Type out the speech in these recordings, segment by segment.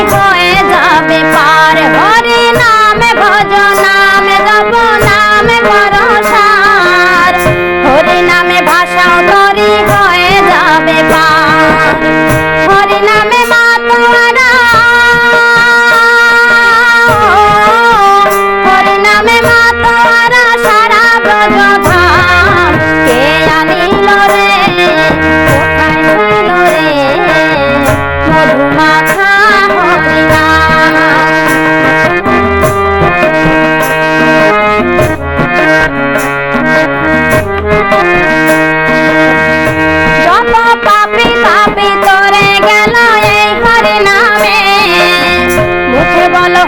Everybody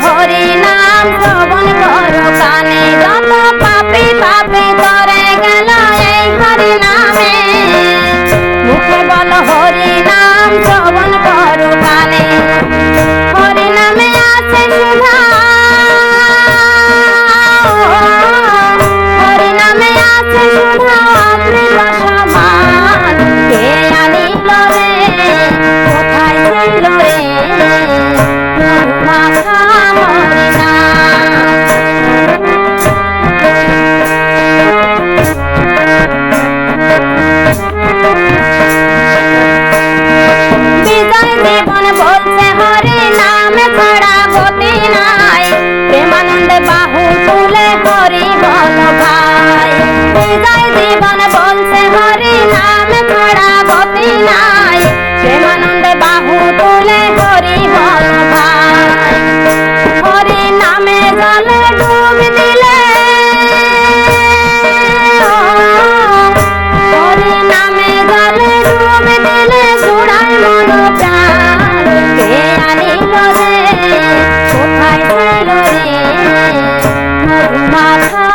Hari নাম শ্রবণ কর কানে যত পাপি পাপি করে গেল এই হরি নামে। মুখে বল হরি নাম my time.